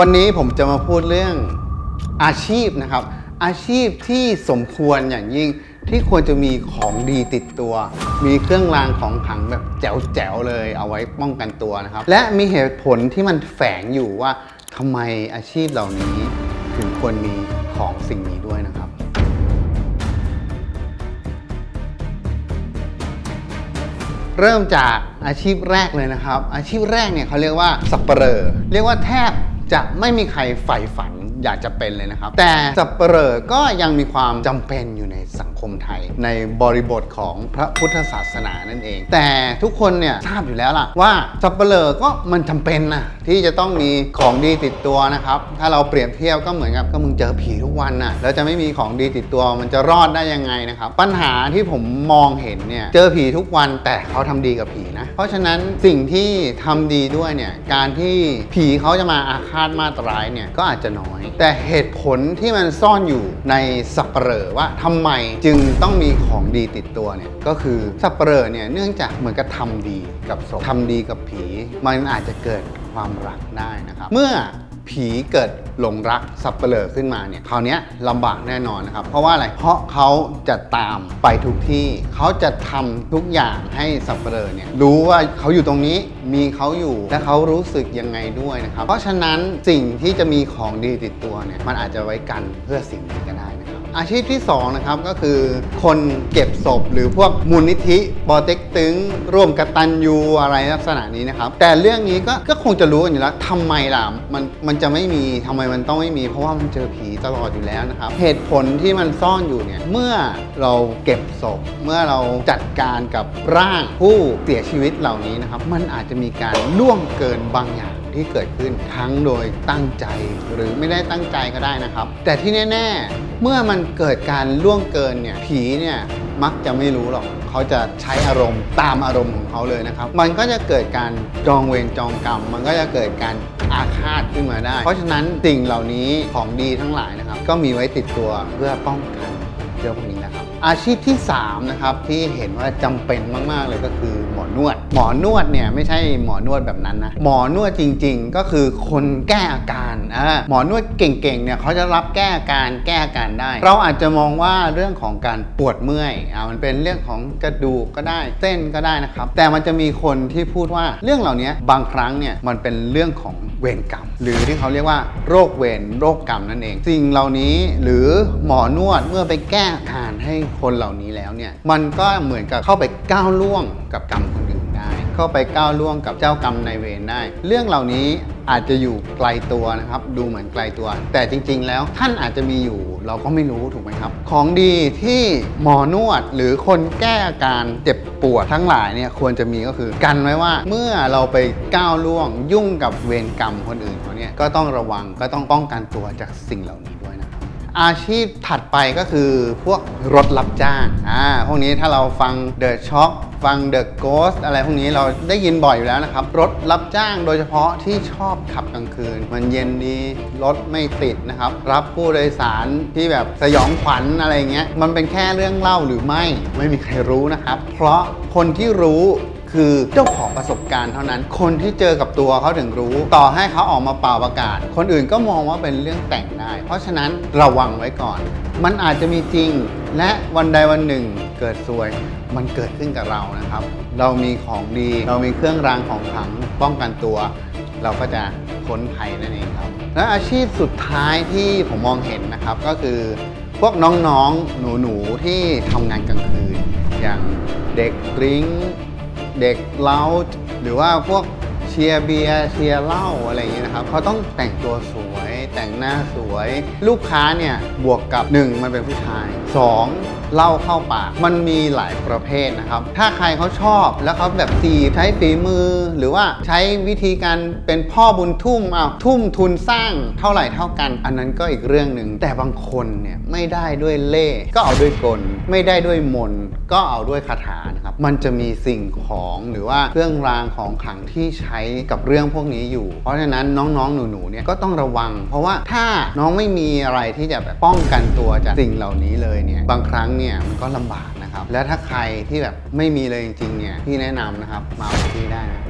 วันนี้ผมจะมาพูดเรื่องอาชีพนะครับ อาชีพที่สมควรอย่างยิ่งที่ควรจะมีของดีติดตัว มีเครื่องรางของขลังแบบแจ๋วๆเลยเอาไว้ป้องกันตัวนะครับ และมีเหตุผลที่มันแฝงอยู่ว่าทำไมอาชีพเหล่านี้ถึงควรมีของสิ่งนี้ด้วยนะครับเริ่มจากอาชีพแรกเลยนะครับ อาชีพแรกเนี่ยเขาเรียกว่าสับเปลอเรียกว่าแทบ จะไม่มีใครใฝ่ฝันอยากจะเป็นเลยนะครับ แต่สับเปลอก็ยังมีความจำเป็นอยู่ในสังค มไทย ในบริบทของพระพุทธศาสนานั่นเอง แต่ทุกคนเนี่ยทราบอยู่แล้วล่ะว่าสับเปลอก็มันจำเป็นนะที่จะต้องมีของดีติดตัวนะครับ ถ้าเราเปรียบเทียบก็เหมือนกับก็มึงเจอผีทุกวันนะแล้วจะไม่มีของดีติดตัวมันจะรอดได้ยังไงนะครับ ปัญหาที่ผมมองเห็นเนี่ยเจอผีทุกวันแต่เขาทำดีกับผีนะเพราะฉะนั้นสิ่งที่ทำดีด้วยเนี่ยการที่ผีเขาจะมาอาฆาตมาตร้ายเนี่ยก็อาจจะน้อย แต่เหตุผลที่มันซ่อนอยู่ในสับเปลอว่าทำไมจึงต้องมีของดีติดตัวเนี่ยก็คือสับเปลอเนี่ยเนื่องจากเหมือนกับทำดีกับศพทำดีกับผี มันอาจจะเกิดความรักได้นะครับ เมื่อผีเกิดหลงรักสับเปลอขึ้นมาเนี่ยคราวนี้ลำบากแน่นอนนะครับ เพราะว่าอะไร เพราะเขาจะตามไปทุกที่ เขาจะทำทุกอย่างให้สับเปลอเนี่ยรู้ว่าเขาอยู่ตรงนี้มีเขาอยู่และเขารู้สึกยังไงด้วยนะครับ เพราะฉะนั้นสิ่งที่จะมีของดีติดตัวเนี่ยมันอาจจะไว้กันเพื่อสิ่งนี้ก็ได้นะ อาชีพที่2นะครับก็คือคนเก็บศพหรือพวกมูลนิธิปอเต็กตึง ร่วมกตันยูอะไรลักษณะนี้นะครับ แต่เรื่องนี้ก็ก็คงจะรู้กันอยู่แล้วทำไมล่ะมันมันจะไม่มีทำไมมันต้องไม่มี เพราะว่ามันเจอผีตลอดอยู่แล้วนะครับ เหตุผลที่มันซ่อนอยู่เนี่ยเมื่อเราเก็บศพเมื่อเราจัดการกับร่างผู้เสียชีวิตเหล่านี้นะครับ มันอาจจะมีการล่วงเกินบางอย่าง ที่เกิดขึ้นทั้งโดยตั้งใจหรือไม่ได้ตั้งใจก็ได้นะครับ แต่ที่แน่ ๆ เมื่อมันเกิดการล่วงเกินเนี่ยผีเนี่ยมักจะไม่รู้หรอกเขาจะใช้อารมณ์ตามอารมณ์ของเขาเลยนะครับ มันก็จะเกิดการจองเวรจองกรรม มันก็จะเกิดการอาฆาตขึ้นมาได้ เพราะฉะนั้นสิ่งเหล่านี้ของดีทั้งหลายนะครับ ก็มีไว้ติดตัวเพื่อป้องกันเรื่องพวกนี้นะครับ อาชีพที่ 3 นะครับที่เห็นว่าจำเป็นมาก ๆ เลยก็คือหมอนวด หมอนวดเนี่ยไม่ใช่หมอนวดแบบนั้นนะ หมอนวดจริง ๆ ก็คือคนแก้อาการอ่าหมอนวดเก่ง ๆ เนี่ยเขาจะรับแก้อาการแก้อาการได้ เราอาจจะมองว่าเรื่องของการปวดเมื่อยอ่ามันเป็นเรื่องของกระดูกก็ได้เส้นก็ได้นะครับ แต่มันจะมีคนที่พูดว่าเรื่องเหล่านี้บางครั้งเนี่ยมันเป็นเรื่องของเวรกรรม หรือที่เขาเรียกว่าโรคเวรโรคกรรมนั่นเอง สิ่งเหล่านี้หรือหมอนวดเมื่อไปแก้อาการให้คนเหล่านี้แล้วเนี่ยมันก็เหมือนกับเข้าไปก้าวล่วงกับกรรมคนอื่นได้ เข้าไปก้าวล่วงกับเจ้ากรรมนายเวรได้ เรื่องเหล่านี้อาจจะอยู่ไกลตัวนะครับ ดูเหมือนไกลตัว แต่จริง ๆ แล้วท่านอาจจะมีอยู่ เราก็ไม่รู้ถูกไหมครับ ของดีที่หมอนวดหรือคนแก้อาการเจ็บปวดทั้งหลายเนี่ยควรจะมีก็คือกันไว้ว่า เมื่อเราไปก้าวล่วงยุ่งกับเวรกรรมคนอื่นเขาเนี่ยก็ต้องระวังก็ต้องป้องกันตัวจากสิ่งเหล่านี้ อาชีพถัดไปก็คือพวกรถรับจ้างอ่าพวกนี้ถ้าเราฟัง The Shock ฟัง The Ghost อะไรพวกนี้เราได้ยินบ่อยอยู่แล้วนะครับ รถรับจ้างโดยเฉพาะที่ชอบขับกลางคืน มันเย็นดี รถไม่ติดนะครับ รับผู้โดยสารที่แบบสยองขวัญอะไรเงี้ย มันเป็นแค่เรื่องเล่าหรือไม่ ไม่มีใครรู้นะครับ เพราะคนที่รู้ คือเจ้าของประสบการณ์เท่านั้น คนที่เจอกับตัวเขาถึงรู้ ต่อให้เขาออกมาเป่าประกาศ คนอื่นก็มองว่าเป็นเรื่องแต่งได้ เพราะฉะนั้นระวังไว้ก่อน มันอาจจะมีจริง และวันใดวันหนึ่งเกิดซวย มันเกิดขึ้นกับเรานะครับ เรามีของดี เรามีเครื่องรางของขลังป้องกันตัว เราก็จะพ้นภัยนั่นเองครับ และอาชีพสุดท้ายที่ผมมองเห็นนะครับก็คือพวกน้องๆ หนูๆ ที่ทำงานกลางคืน อย่างเด็กริ้ง เด็กเล้าหรือว่าพวกเชียร์เบียร์เชียร์เหล้าอะไรอย่างเงี้ยนะครับเขาต้องแต่งตัวสวย แต่งหน้าสวย ลูกค้าเนี่ยบวกกับ 1 มันเป็นผู้ชาย 2. เหล้าเข้าปากมันมีหลายประเภทนะครับ ถ้าใครเขาชอบแล้วเขาแบบตีใช้ฝีมือ หรือว่าใช้วิธีการเป็นพ่อบุญทุ่มเอาทุ่มทุนสร้างเท่าไหร่เท่ากัน อันนั้นก็อีกเรื่องหนึ่งแต่บางคนเนี่ยไม่ได้ด้วยเล่ก็เอาด้วยกล ไม่ได้ด้วยมนก็เอาด้วยคาถานะ มันจะมีสิ่งของหรือว่าเครื่องรางของขลังที่ใช้กับเรื่องพวกนี้อยู่ เพราะฉะนั้นน้องๆ หนูๆเนี่ยก็ต้องระวัง เพราะว่าถ้าน้องไม่มีอะไรที่จะแบบป้องกันตัวจากสิ่งเหล่านี้เลยเนี่ยบางครั้งเนี่ยมันก็ลำบากนะครับและถ้าใครที่แบบไม่มีเลยจริงๆเนี่ยพี่แนะนำนะครับมาเอาที่ได้นะ